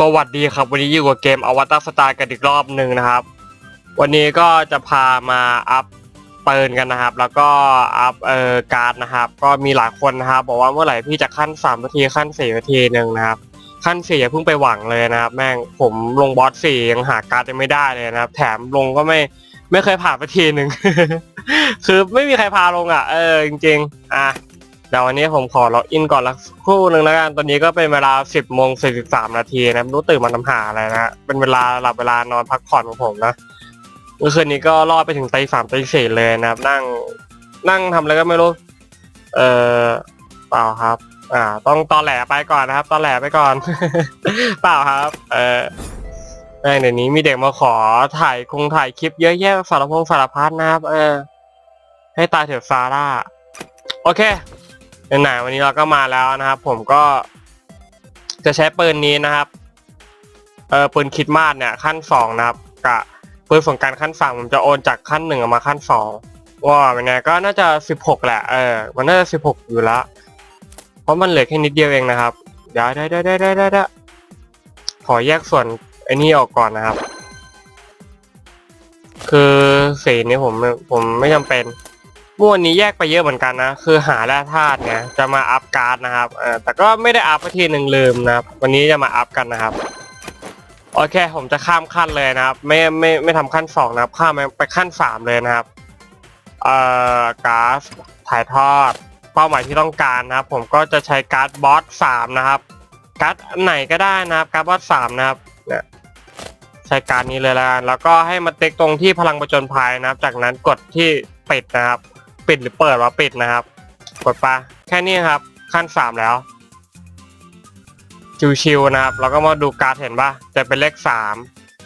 สวัสดีครับวันนี้อยู่กับเกมอวตารสตาร์กันอีกรอบหนึ่งนะครับ วันนี้ก็จะพามาอัพปืนกันนะครับ แล้วก็อัพเอ่อการ์ดนะครับ ก็มีหลายคนนะครับ บอกว่าเมื่อไหร่พี่จะขั้น3นาทีขั้น4นาทีหนึ่งนะครับ ขั้น4อย่าเพิ่งไปหวังเลยนะครับ แม่งผมลงบอสสี่ยังหาการ์ดยังไม่ได้เลยนะครับ แถมลงก็ไม่ไม่เคยผ่านสักทีหนึ่งคือไม่มีใครพาลงอะ เออจริง ๆ อะ เดี๋ยววันนี้ผมขอล็อกอินก่อนละครู่หนึ่งแล้วกัน ตอนนี้ก็เป็นเวลา 10โมง43นาทีนะไม่รู้ตื่นมาทำหาอะไรนะเป็นเวลาหลับเวลานอนพักผ่อนของผมนะ เมื่อคืนนี้ก็รอดไปถึงตีสามตีสี่เลยนะครับ นั่งนั่งทำอะไรก็ไม่รู้ เออเปล่าครับ อ่า ต้องตอนแหลไปก่อนนะครับตอนแหลไปก่อน เปล่าครับ เออแม่งเดี๋ยวนี้มีเด็กมาขอถ่ายคงถ่ายคลิปเยอะแยะสารพงสารพัดนะครับ เออ ให้ตายเถอะซาร่า โอเค ไหนวันนี้เราก็มาแล้วนะครับ ผมก็จะใช้ปืนนี้นะครับ เออปืนคิดมาสเนี่ย ขั้นสองนะครับกับปืนสงการขั้นสามผมจะโอนจากขั้นหนึ่งมาขั้นสองว่าเป็นไงก็น่าจะสิบหกแหละเออมันน่าจะสิบหกอยู่ล้วเพราะมันเหลือแค่นิดเดียวเองนะครับเดี๋ยวได้ได้ได้ได้ได้ได้ขอแยกส่วนไอ้นี่ออกก่อนนะครับ คือสีนี้ผมผมไม่จำเป็น เมื่อวันนี้แยกไปเยอะเหมือนกันนะ คือหาแร่ธาตุเนี่ยจะมาอัพการ์ดนะครับเออแต่ก็ไม่ได้อัพไปทีหนึ่งลืมนะครับ วันนี้จะมาอัพกันนะครับ โอเค ผมจะข้ามขั้นเลยนะครับ ไม่ไม่ไม่ทำขั้นสองนะครับ ข้ามไปขั้นสามเลยนะครับ เอ่อการ์ดถ่ายทอด เป้าหมายที่ต้องการนะครับ ผมก็จะใช้การ์ดบอสสามนะครับ การ์ดไหนก็ได้นะครับ การ์ดบอสสามนะครับเนี่ยใช้การดนี้เลยแล้วกันแล้วก็ให้มาเต็กตรงที่พลังประจนภัยนะครับ จากนั้นกดที่ปิดนะครับ ปิดหรือเปิดว่าปิดนะครับ กดไปแค่นี้ครับ ขั้นสามแล้ว ชิวๆนะครับแล้วก็มาดูการ์ดเห็นปะจะเป็นเลขสาม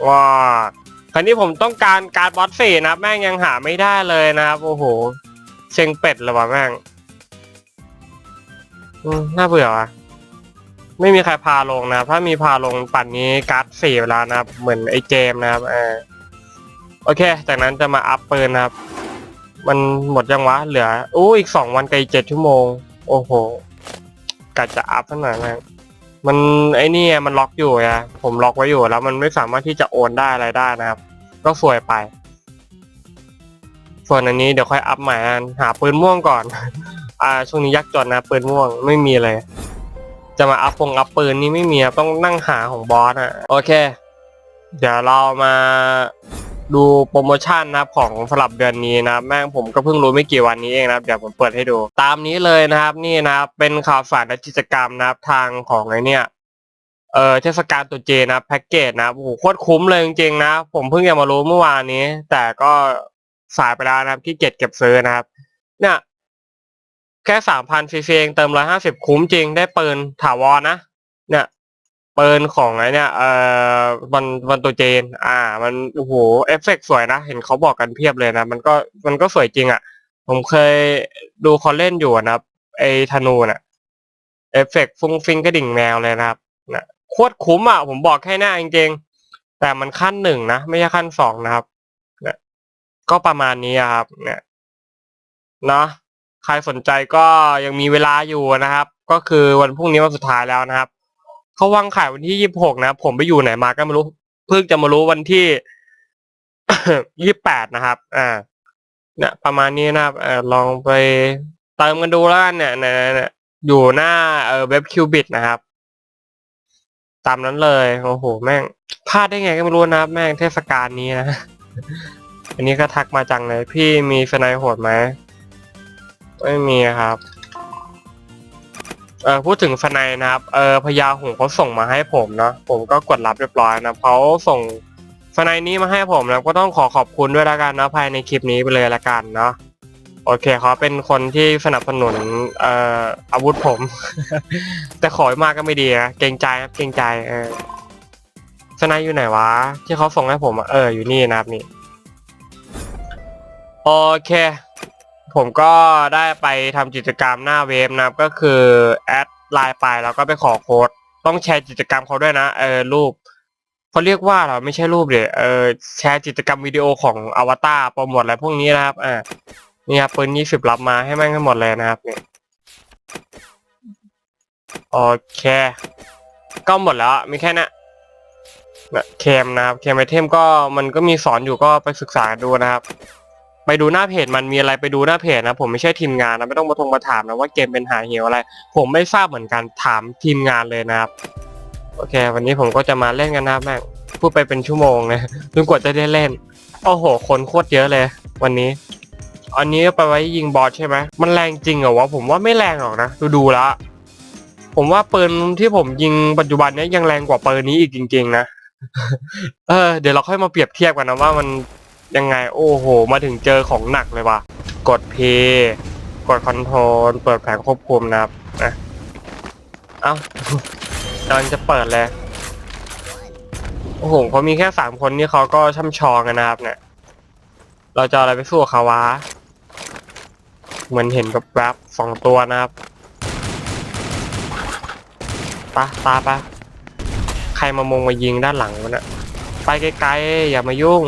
ว้าคราวนี้ผมต้องการการ์ดบอสสี่นะแม่งยังหาไม่ได้เลยนะครับโอ้โหเซ็งเป็ดเลยวะแม่งอืน่าเบื่อว่ะไม่มีใครพาลงนะถ้ามีพาลงปั่นนี้การ์ดสี่เวลานะครับ เหมือนไอ้เกมนะครับเออโอเค จากนั้นจะมาอัพปืนนะครับ มันหมดยังวะ เหลืออู้อีกสองวันไกับอีกเจ็ดชั่วโมง โอ้โหกะจะอัพขนาดนั้นมันไอ้นี่มันล็อกอยู่อะผมล็อกไว้อยู่แล้วมันไม่สามารถที่จะโอนได้อะไรได้นะครับ ก็สวยไป ส่วนอันนี้เดี๋ยวค่อยอัพใหม่อันหาปืนม่วงก่อน อ่าช่วงนี้ยากจนนะปืนม่วงไม่มีเลย จะมาอัพปงอัพปืนนี่ไม่มีต้องนั่งหาของบอสอะโอเค เดี๋ยวเรามา ดูโปรโมชั่นนะครับของสำหรับเดือนนี้นะครับแม่งผมก็เพิ่งรู้ไม่กี่วันนี้เองนะครับเดี๋ยวผมเปิดให้ดู ตามนี้เลยนะครับนี่นะครับเป็นข่าวสารและกิจกรรมนะครับทางของไอเนี่ยเออเทศกาลตรุษจีนะแพ็กเกจนะครับโอ้โหโคตรคุ้มเลยจริงๆนะผมเพิ่งจะมารู้เมื่อวานนี้ แต่ก็สายไปแล้วนะครับที่เก็บเก็บซื้อนะครับ เนี่ยแค่สามพันซีซีเองเติมร้อยห้าสิบคุ้มจริงได้ปืนถาวรนะ ปืนของไอเนี่ยเอ่อวันวันตัวเจน อ่า มันโอ้โหเอฟเฟกต์สวยนะเห็นเขาบอกกันเพียบเลยนะ มันก็มันก็สวยจริงอะ่ะ ผมเคยดูเขาเล่นอยู่นะครับ ไอธนูน่ะเอฟเฟกต์ฟุ้งฟิงกระดิ่งแมวเลยนะครับนะโคตรคุ้มอะ ผมบอกแค่หนี้จริงๆ แต่มันขั้นหนึ่งนะ ไม่ใช่ขั้นสองนะครับนี่ยก็ประมาณนี้ครับ เนี่ยเนาะใครสนใจก็ยังมีเวลาอยู่นะครับ ก็คือวันพรุ่งนี้วันสุดท้ายแล้วนะครับ เขาวางขายวันที่ยี่สิบหกนะผมไปอยู่ไหนมาก็ไม่รู้ เพิ่งจะมารู้วันที่ยี่สิบแปดนะครับ อ่าเนี่ยประมาณนี้นะครับอลองไปเติมกันดูแล้วกันเนี่ยเนี่ยอยู่หน้าเออเว็บคิวบิตนะครับ ตามนั้นเลยโอ้โหแม่งพลาดได้ไงก็ไม่รู้นะแม่งเทศกาลนี้นะอันนี้ก็ทักมาจังเลย พี่มีสไนโหดไหมไม่มีครับ เออพูดถึงสไนนะครับเออพญาหงส์เขาส่งมาให้ผมเนาะผมก็กดรับเรียบร้อยนะเขาส่งสไนนี้มาให้ผมนะก็ต้องขอขอบคุณด้วยละกันนะภายในคลิปนี้ไปเลยละกันเนาะโอเคเขาเป็นคนที่สนับสนุนเอ่ออาวุธผม แต่ขอมากก็ไม่ดีนะเกรงใจครับเกรงใจเออสไนอยู่ไหนวะที่เขาส่งให้ผมอะเอออยู่นี่นะครับนี่โอเค ผมก็ได้ไปทำกิจกรรมหน้าเว็บนะครับ ก็คือแอดไลน์ไปแล้วก็ไปขอโค้ด ต้องแชร์กิจกรรมเขาด้วยนะ เออรูปเขาเรียกว่าเหรอไม่ใช่รูปเดี๋ยเออแชร์กิจกรรมวิดีโอของอวตารโปรโมทอะไรพวกนี้นะครับอ่านี่ครับปืนยี่สิบรับมาให้แม่งให้หมดเลยนะครับเนี่ยโอเค ก็หมดแล้วมีแค่นี้นะเคมนะครับเคมไอเทมก็มันก็มีสอนอยู่ก็ไปศึกษาดูนะครับ ไปดูหน้าเพจมันมีอะไรไปดูหน้าเพจนะผมไม่ใช่ทีมงานนะไม่ต้องมาทงมาถามนะว่าเกมเป็นหาเหวอะไร ผมไม่ทราบเหมือนกันถามทีมงานเลยนะครับโอเค วันนี้ผมก็จะมาเล่นกันนะแม่งพูดไปเป็นชั่วโมงเลยจนกว่าจะได้เล่นโอ้โหคนโคตรเยอะเลย วันนี้ อันนี้ไปไว้ยิงบอสใช่ไหมมันแรงจริงเหรอวะผมว่าไม่แรงหรอกนะดูดูแล้วผมว่าปืนที่ผมยิงปัจจุบันนี้ยยังแรงกว่าปืนนี้อีกจริง ๆ นะเออเดี๋ยวเราค่อยมาเปรียบเทียบกันนะว่ามัน ยังไง โอ้โห มาถึงเจอของหนักเลยว่ะ กด P กดคอนโทรลเปิดแผงควบคุมนะครับอะเอ้ากำลังจะเปิดเลย โอ้โหเขามีแค่สามคนนี่เขาก็ช่ำชองกันนะครับ เนี่ย เราจะอะไรไปสู้เขาวะ เหมือนเห็นกับแวบสองตัวนะครับปะตาปะใครมามงมายิงด้านหลังวะเนะไปไกลๆอย่ามายุ่ง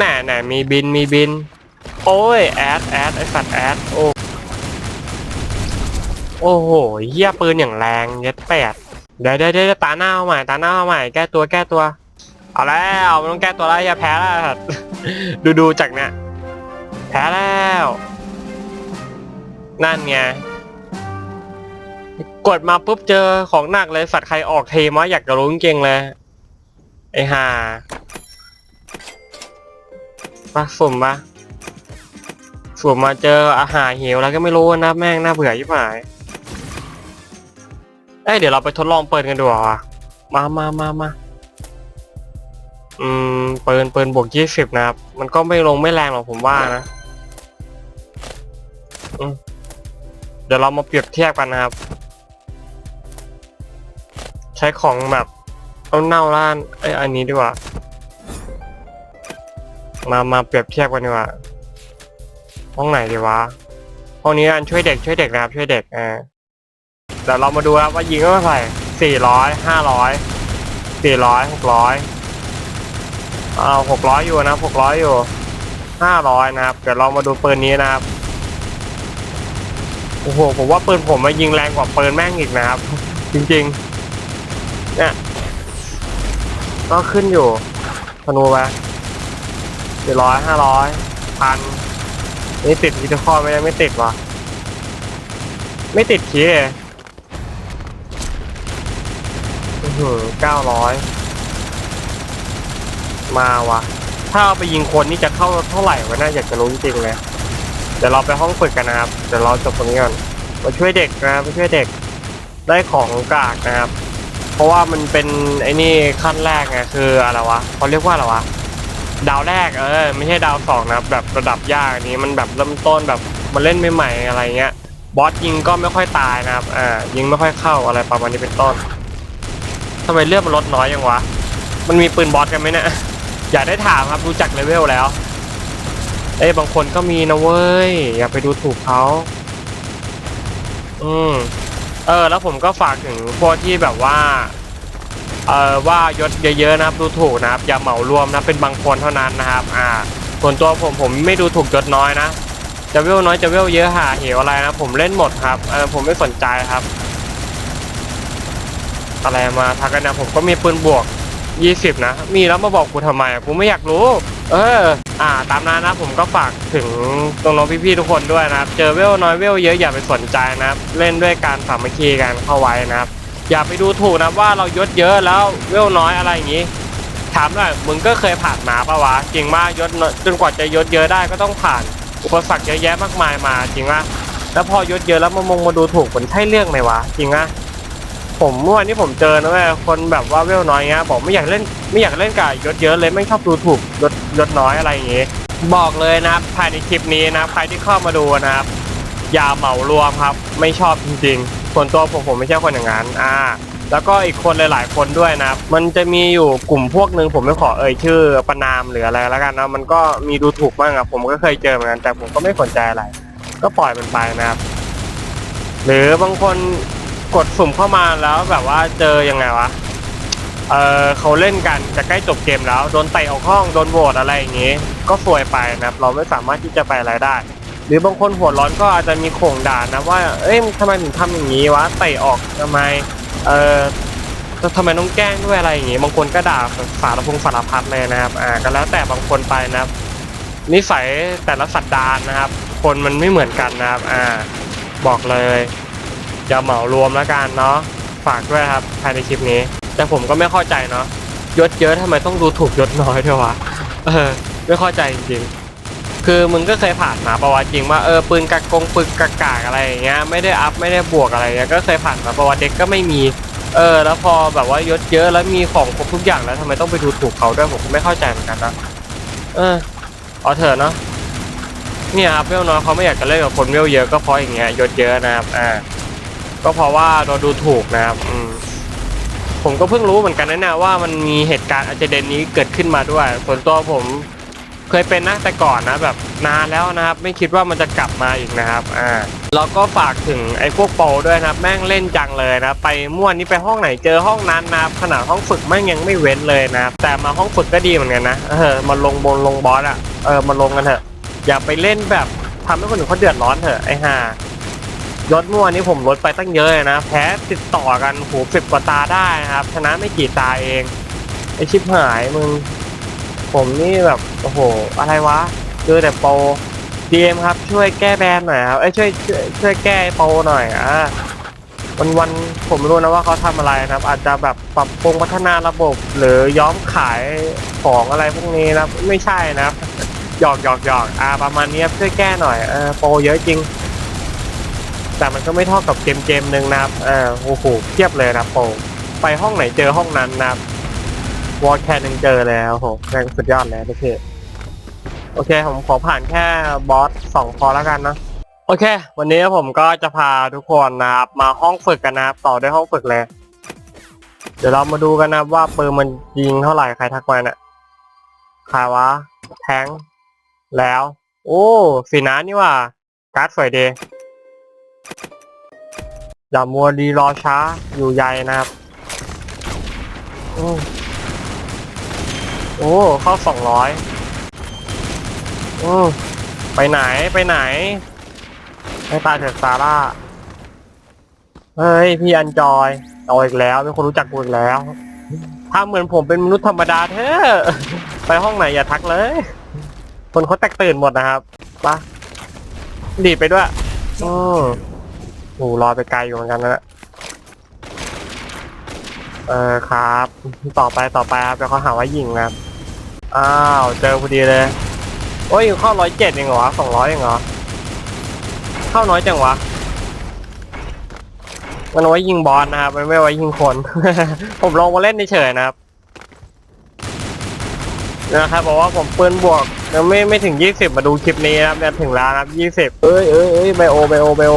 น่แน่ะมีบินมีบิน โอ้ยแอดแอดไอสัตว์แอดโอ้โอ้โหเหี้ยปืนอย่างแรงเย็ดแปดเดี๋ยวเดี๋ยวเดี๋ยวตาหน้าเอาใหม่ตาหน้าเอาใหม่แก้ตัวแก้ตัว เอาแล้วมันต้องแก้ตัวแล้วอย่าแพ้แล้วดูดูจากเนี่ยแพ้แล้ว นั่นไงกดมาปุ๊บเจอของหนักเลยสัตว์ใครออกเทมะอยากจะรู้จริงเลยไอ้ห่า ปะสุ่มปะสุ่มมาเจออาหารหิวแล้วก็ไม่รู้นะแม่งน่าเบื่อยิ่งหายเอ้ยเดี๋ยวเราไปทดลองเปิดกันดูอะมามามามาอืมเปิดเปิดบวกยี่สิบนะครับ มันก็ไม่ลงไม่แรงหรอกผมว่านะอืมเดี๋ยวเรามาเปรียบเทียบกันนะครับ ใช้ของแบบเอาเน่าล้านไออันนี้ดีกว่า มามาเปรียบเทียบกันดีกว่า ห้องไหนดีวะ ห้องนี้อันช่วยเด็กช่วยเด็กนะครับช่วยเด็กอ่าเดี๋ยวเรามาดูครับว่ายิงเท่าไหร่สี่ร้อยห้าร้อยสี่ร้อยหกร้อยอ้าวหกร้อยอยู่นะหกร้อยอยู่ห้าร้อยนะครับ เดี๋ยวเรามาดูปืนนี้นะครับ โอ้โห ผมว่าปืนผมมายิงแรงกว่าปืนแม่งอีกนะครับ จริงๆ เนี่ย ก็ขึ้นอยู่ธนูไป สี่ร้อยห้าร้อยพันนี่ติดวิดีโอไม่ได้ไม่ติดวะไม่ติดคีย์อือหือเก้าร้อยมาวะถ้าเอาไปยิงคนนี่จะเข้าเท่าไหร่วะน่าอยากจะรู้จริงๆเลยเดี๋ยวเราไปห้องฝึกกันนะครับเดี๋ยวเราจบตรงนี้ก่อนมาช่วยเด็กนะมาช่วยเด็กได้ของกากนะครับ เพราะว่ามันเป็นไอ้นี่ขั้นแรกไงคืออะไรวะเขาเรียกว่าอะไรวะ ดาวแรกเออไม่ใช่ดาวสองนะครับแบบระดับยากอันนี้มันแบบเริ่มต้นแบบมาเล่นใหม่ๆอะไรเงี้ยบอสยิงก็ไม่ค่อยตายนะครับอ่ายิงไม่ค่อยเข้าอะไรประมาณนี้เป็นต้นทำไมเลือดมันลดน้อยยังวะมันมีปืนบอสกันไหมเนี่ยอยากได้ถามครับรู้จักเลเวลแล้วเอ้บางคนก็มีนะเว้ยอย่าไปดูถูกเขาอืมเออ แล้วผมก็ฝากถึงพวกที่แบบว่า เอ่อว่ายศเยอะๆนะครับดูถูกนะครับอย่าเหมารวมนะเป็นบางคนเท่านั้นนะครับอ่าส่วนตัวผมผมไม่ดูถูกยศน้อยนะจะเวลน้อยจะเวลเยอะหาเหวอะไรนะ ผมเล่นหมดครับเออผมไม่สนใจครับ อะไรมาทักกันนะผมก็มีปืนบวก 20 นะ มีแล้วมาบอกกูทำไมกูไม่อยากรู้ เออ อ่า ตามนั้นนะผมก็ฝากถึงตรงน้องพี่ๆทุกคนด้วยนะครับ เจอเวลน้อยเวลเยอะอย่าไปสนใจนะครับ เล่นด้วยการสามัคคีกันเข้าไว้นะครับ อย่าไปดูถูกนะว่าเรายศเยอะแล้วเวลน้อยอะไรอย่างนี้ ถามหน่อยมึงก็เคยผ่านมาปะวะจริงว่ายศจนกว่าจะยศเยอะได้ก็ต้องผ่านอุปสรรคเยอะแยะมากมายมาจริงว่าแล้วพอยศเยอะแล้วมามงมาดูถูกมันใช่เรื่องไหมวะจริงอะผมเมื่อวานนี้ผมเจอนะเว้ยคนแบบว่าเวลน้อยเงี้ยบอกไม่อยากเล่นไม่อยากเล่นกับยศเยอะเลยไม่ชอบดูถูกยศยศน้อยอะไรอย่างงี้ บอกเลยนะครับภายในคลิปนี้นะใครที่เข้ามาดูนะครับอย่าเหมารวมครับ ไม่ชอบจริงๆ ส่วนตัวผมผมไม่ใช่คนอย่างนั้นอ่า แล้วก็อีกคนหลาย ๆ คนด้วยนะครับมันจะมีอยู่กลุ่มพวกหนึ่งผมไม่ขอเอ่ยชื่อประนามหรืออะไรแล้วกันนะมันก็มีดูถูกบ้างอะผมก็เคยเจอเหมือนกันแต่ผมก็ไม่สนใจอะไร ก็ปล่อยมันไปนะครับหรือบางคนกดสุ่มเข้ามาแล้วแบบว่าเจอยังไงวะเออเขาเล่นกันจะใกล้จบเกมแล้ว โดนเตะออกห้องโดนโหวตอะไรอย่างงี้ ก็สวยไปนะครับ เราไม่สามารถที่จะไปอะไรได้ หรือบางคนหัวร้อนก็อาจจะมีโข่งด่านะว่า เอ้ยทำไมถึงทำอย่างนี้วะเตะออกทำไม เออทำไมต้องแกล้งด้วยอะไรอย่างงี้ บางคนก็ด่าสารพงสารพัดเลยนะครับ อ่าก็แล้วแต่บางคนไปนะครับ นิสัยแต่ละสัตดานนะครับ คนมันไม่เหมือนกันนะครับ อ่า บอกเลยอย่าเหมารวมแล้วกันเนาะ ฝากด้วยครับภายในคลิปนี้ แต่ผมก็ไม่เข้าใจเนาะ ยศเยอะทำไมต้องดูถูกยศน้อยด้วยวะ เออ ไม่เข้าใจจริงๆ คือมึงก็เคยผ่านมาประวัติจริงว่าเออปืนกักกงปืนกากากอะไรอย่างเงี้ยไม่ได้อัพไม่ได้บวกอะไรเงี้ยก็เคยผ่านมาประวัติเด็กก็ไม่มีเออแล้วพอแบบว่ายศเยอะแล้วมีของครบทุกอย่างแล้วทำไมต้องไปดูถูกเขาด้วยผมก็ไม่เข้าใจเหมือนกันนะเออเอาเถอะเนาะเนี่ยครับเวลน้อยเขาไม่อยากจะเล่นกับคนเวลเยอะก็เพราะอย่างเงี้ยยศเยอะนะครับอ่าก็เพราะว่าเราดูถูกนะครับอืมผมก็เพิ่งรู้เหมือนกันนะเนี่ยว่ามันมีเหตุการณ์อาจจะเดนนี้เกิดขึ้นมาด้วยส่วนตัวผม เคยเป็นนะแต่ก่อนนะแบบนานแล้วนะครับ ไม่คิดว่ามันจะกลับมาอีกนะครับอ่าแล้วก็ฝากถึงไอ้พวกโปด้วยนะแม่งเล่นจังเลยนะไปม่วนนี้ไปห้องไหนเจอห้องนั้นนะขนาดห้องฝึกแม่งยังไม่เว้นเลยนะแต่มาห้องฝึกก็ดีเหมือนกันนะเออมาลงบนลงบอสอะเออมาลงกันเถอะอย่าไปเล่นแบบทำให้คนอื่นเขาเดือดร้อนเถอะไอ้ห่ายศมั่วนี้ผมลดไปตั้งเยอะนะแพ้ติดต่อกันโหสิบกว่าตาได้นะครับชนะไม่กี่ตาเองไอชิบหายมึง ผมนี่แบบโอ้โห อะไรวะเจอแต่โปรดีเอ็มครับ ช่วยแก้แบนหน่อยครับ เอ้ยช่วยช่วยช่วยแก้โปรหน่อยอะวันวันผมไม่รู้นะว่าเขาทำอะไรนะครับ อาจจะแบบปรับปรุงพัฒนาระบบ หรือย้อมขายของอะไรพวกนี้นะไม่ใช่นะครับหยอกหยอกหยอกอ่าประมาณนี้ครับช่วยแก้หน่อยเออโปรเยอะจริง แต่มันก็ไม่เท่ากับเกมเกมหนึ่งนะครับเออโอ้โหเทียบเลยนะโปรไปห้องไหนเจอห้องนั้นนะครับ วอลแคนยังเจอแล้วโหแรงสุดยอดแล้วโอเคโอเค ผมขอผ่านแค่บอสสองพอแล้วกันนะ โอเค วันนี้ผมก็จะพาทุกคนนะครับมาห้องฝึกกันนะครับต่อด้วยห้องฝึกเลยเดี๋ยวเรามาดูกันนะว่าปืนมันยิงเท่าไหร่ใครทักมาเนี่ยใครวะแทงแล้ว โอ้สีน้านี่ว่าการ์ดสวยดีอย่ามัวรีรอช้าอยู่ใหญ่นะครับอืม โอ้เข้าสองร้อยอืมไปไหนไปไหนให้ตายเถิดซาร่าเฮ้ยพี่อันจอยเอาอีกแล้วเป็นคนรู้จักกูอีกแล้วถ้าเหมือนผมเป็นมนุษย์ธรรมดาเถอะไปห้องไหนอย่าทักเลย คนเขาแตกตื่นหมดนะครับไปะดีดไปด้วยอืมโอ้รอไปไกลอยู่เหมือนกันนะเออครับ ต่อไปต่อไปครับเดี๋ยวเขาหาว่ายิงนะครับ อ้าว เจอพอดีเลย โอ้ยเข้าร้อยเจ็ดเองเหรอสองร้อยเองเหรอ เข้าน้อยจังวะ มันเอาไว้ยิงบอลนะครับ มันไม่เอาไว้ยิงคน ผมลองมาเล่นเฉยๆนะครับ นะครับบอกว่าผมปืนบวกยังไม่ไม่ถึงยี่สิบมาดูคลิปนี้นะครับเนี่ยถึงแล้วนะครับยี่สิบเอ้ยเอ้ยเอ้ยไบโอไบโอไบโอ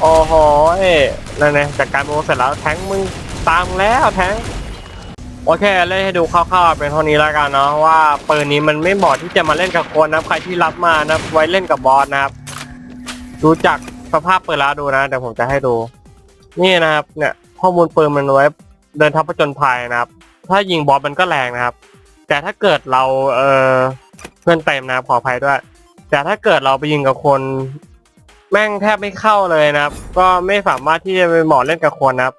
โอ้โหเอ้ยนั่นไงจากการไบโอเสร็จแล้วแทงค์มึงตามแล้วแทงค์ โอเคเล่นให้ดูคร่าวๆเป็นเท่านี้แล้วกันเนาะว่าปืนนี้มันไม่เหมาะที่จะมาเล่นกับคนนะใครที่รับมานะไว้เล่นกับบอสนะครับดูจากสภาพปืนแล้วดูนะเดี๋ยวผมจะให้ดู นี่นะครับ เนี่ยข้อมูลปืนมันไว้เดินทัพผจญภัยนะครับ ถ้ายิงบอสมันก็แรงนะครับ แต่ถ้าเกิดเราเออเพื่อนเต็มนะครับขออภัยด้วย แต่ถ้าเกิดเราไปยิงกับคนแม่งแทบไม่เข้าเลยนะครับ ก็ไม่สามารถที่จะไปเหมาะเล่นกับคนนะครับ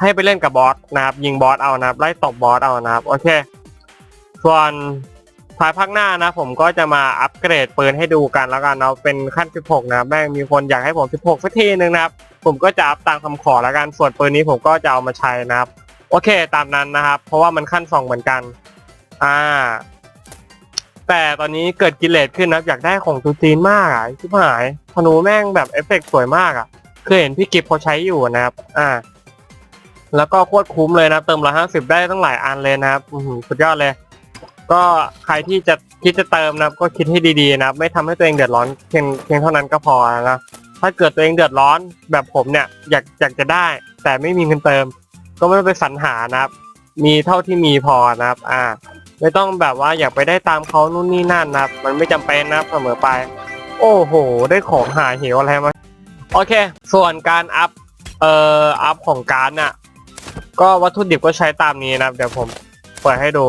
ให้ไปเล่นกับบอสนะครับ ยิงบอสเอานะครับไล่ตบบอสเอานะครับโอเค ส่วนภายภาคหน้านะ ผมก็จะมาอัปเกรดปืนให้ดูกันแล้วกันเนาะเป็นขั้น 16 นะครับแม่งมีคนอยากให้ผม 16 สักทีนึงนะครับ ผมก็จะอัพตามคำขอแล้วกันส่วนปืนนี้ผมก็จะเอามาใช้นะครับ โอเคตามนั้นนะครับ เพราะว่ามันขั้น 2 เหมือนกันอ่าแต่ตอนนี้เกิดกิเลสขึ้นนะอยากได้ของตูจีนมากอะชิบหายธนูแม่งแบบเอฟเฟกต์สวยมากอะเคยเห็นพี่กิฟเขาใช้อยู่นะครับ อ่า แล้วก็โคตรคุ้มเลยนะเติมละห้าสิบได้ตั้งหลายอันเลยนะครับอื้อหือสุดยอดเลย ก็ใครที่จะคิดจะเติมนะก็คิดให้ดีๆนะไม่ทำให้ตัวเองเดือดร้อนเพียงเพียงเท่านั้นก็พอนะถ้าเกิดตัวเองเดือดร้อนแบบผมเนี่ยอยากอยากจะได้ แต่ไม่มีเงินเติม ก็ไม่ต้องไปสรรหานะครับ มีเท่าที่มีพอนะครับ อ่า ไม่ต้องแบบว่าอยากไปได้ตามเขานู่นนี่นั่นนะครับ มันไม่จำเป็นนะครับเสมอไป โอ้โห ได้ของหาเหวอะไรมาโอเค ส่วนการอัพเอ่ออัพของการน่ะ ก็วัตถุดิบก็ใช้ตามนี้นะครับ เดี๋ยวผมเปิดให้ดู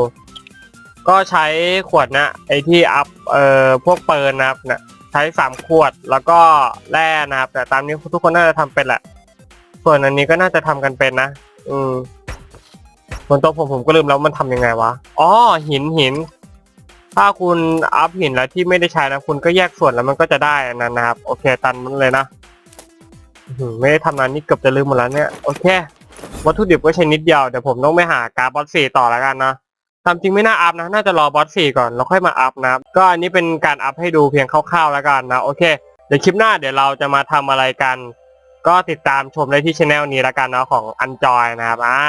ก็ใช้ขวดนะไอที่อัพเอ่อพวกเปิร์นะครับนี่ยใช้สามขวดแล้วก็แร่นะครับ แต่ตามนี้ทุกคนน่าจะทำเป็นแหละ ส่วนอันนี้ก็น่าจะทำกันเป็นนะอืมส่วนตัวผมผมก็ลืมแล้วมันทำยังไงวะอ๋อหินหิน ถ้าคุณอัพหินแล้วที่ไม่ได้ใช้นะคุณก็แยกส่วนแล้วมันก็จะได้นนั้นนะครับ โอเคตันมันเลยนะไม่ได้ทำนานนี่เกือบจะลืมหมดแล้วเนี่ย โอเค วัตถุดิบก็ใช้นิดเดียวเดี๋ยวผมต้องไปหาการ์ดบอสสี่ต่อแล้วกันนะตามจริงไม่น่าอัพนะ น่าจะรอบอสสี่ก่อนแล้วค่อยมาอัพนะครับก็อันนี้เป็นการอัพให้ดูเพียงคร่าวๆแล้วกันนะโอเคเดี๋ยวคลิปหน้าเดี๋ยวเราจะมาทำอะไรกัน ก็ติดตามชมได้ที่ช anel นี้แล้วกันเนาะของ Unjoy นะครับอ่า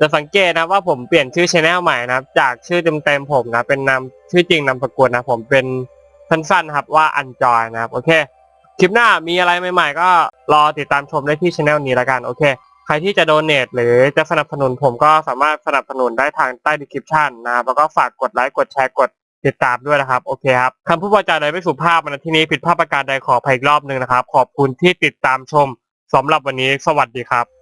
จะสังเกตนะว่าผมเปลี่ยนชื่อช anel ใหม่นะครับจากชื่อเต็มๆผมนะเป็นนามชื่อจริงนามสกุลนะผมเป็นสั้นๆครับว่า Unjoy นะครับโอเคคลิปหน้ามีอะไรใหม่ ๆ ก็รอติดตามชมได้ที่ช anel นี้แล้วกันโอเค ใครที่จะโดเน a หรือจะสนับสนุนผมก็สามารถสนับสนุนได้ทางใต้ดีคริปชันนะครับแล้วก็ฝากกดไลค์กดแชร์กดติดตามด้วยนะครับ โอเคครับคำพูดวาจาใดไม่สุภาพนะที่นี้ผิดพลาดประการใดขออภัยอีกรอบหนึ่งนะครับ ขอบคุณที่ติดตามชมสำหรับวันนี้สวัสดีครับ